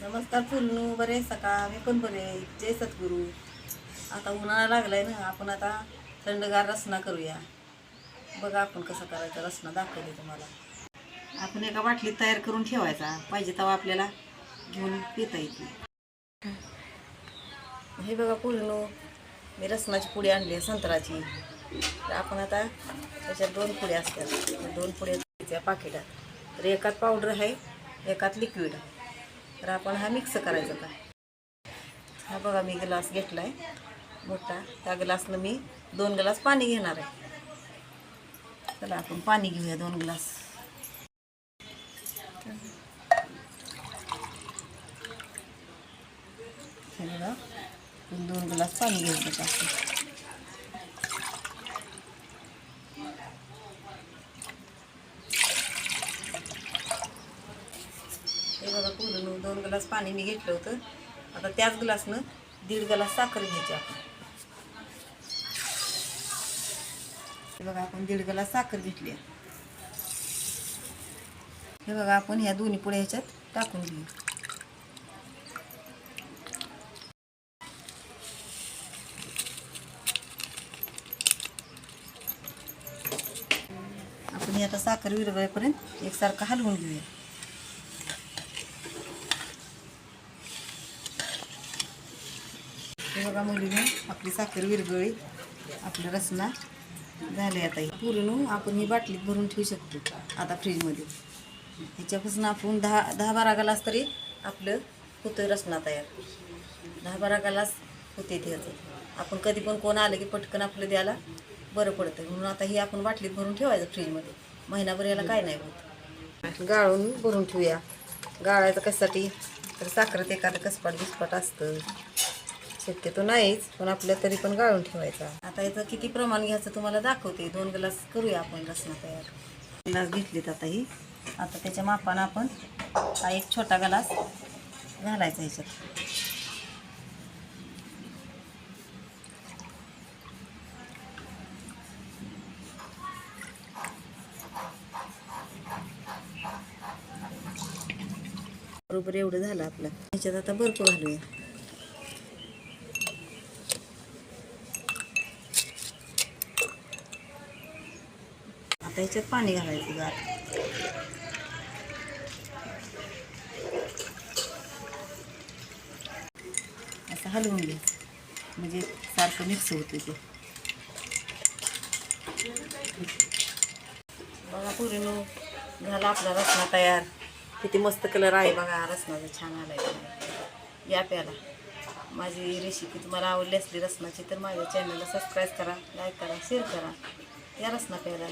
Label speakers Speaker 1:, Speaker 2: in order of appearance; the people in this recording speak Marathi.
Speaker 1: नमस्कार पूर्णू बरे सकाळ? मी पण बरे जय सद्गुरू. आता उन्हाळा लागलाय ना आपण आता थंडगार रसना करूया. बघा आपण कसं करायचं रसना दाखवते तुम्हाला. आपण एका बाटलीत तयार करून ठेवायचा. पाहिजे तेव्हा आपल्याला घेऊन पिता येते हे बघा पूर्ण मी रसनाची पुडी आणली आहे संत्राची तर आपण आता त्याच्यात दोन पुड्या असतात. दोन पुड्या पाकिटात. तर एकात पावडर आहे एकात लिक्विड आहे तर आपण हा मिक्स करायचा का हा बघा मी ग्लास घेतला आहे मोठा. त्या ग्लासनं मी दोन ग्लास पाणी घेणार आहे. चला आपण पाणी घेऊया दोन ग्लास. हे दोन ग्लास पाणी घ्यायचं हे बघा पूर्ण दोन ग्लास पाणी मी घेतलं होतं. आता त्याच ग्लासनं दीड ग्लास साखर घ्यायची आपण. हे बघा आपण दीड ग्लास साखर घेतली आहे. हे बघा आपण ह्या दोन्ही पुढे ह्याच्यात टाकून घेऊ. आपण हे आता साखर विरगळेपर्यंत एकसारखं हलवून घेऊया. हे बघा मुलीने आपली साखर विरगळी आपलं रसना झाले आता हे. पूर्ण आपण ही बाटलीत भरून ठेवू शकतो आता फ्रीजमध्ये. ह्याच्यापासून आपण दहा दहा बारा ग्लास तरी आपलं होतं रसना तयार. दहा बारा ग्लास होते त्याचं आपण कधी पण कोण आलं की पटकन आपलं द्यायला बरं पडतं म्हणून आता ही आपण बाटलीत भरून ठेवायचं फ्रीजमध्ये. महिनाभर याला काय नाही होत. गाळून भरून ठेवूया. गाळायचं कशासाठी? तर साखरेत एखादं कसपाट बिस्पाट असतं. शक्यतो नाहीच पण आपल्या तरी पण गाळून ठेवायचा. आता याचं किती प्रमाण घ्यायचं तुम्हाला दाखवते. दोन ग्लास करूया आपण रसना तयार. ग्लास घेतलेत आता ही. आता त्याच्या मापानं आपण हा एक छोटा ग्लास घालायचा ह्याच्यात. बरोबर एवढं झालं आपलं. ह्याच्यात आता भरपूर घालूया. आता ह्याच्यात पाणी घालायचं गार असं हलवून घे. म्हणजे सारखं मिक्स होते ते. बघा पुरीनो झाला आपला रसना तयार. किती मस्त कलर आहे बघा रसनाचा छान आलाय. या प्याला. माझी रेसिपी तुम्हाला आवडली असली रसनाची तर माझ्या चॅनलला सबस्क्राईब करा लाईक करा शेअर करा. या रसना प्यायला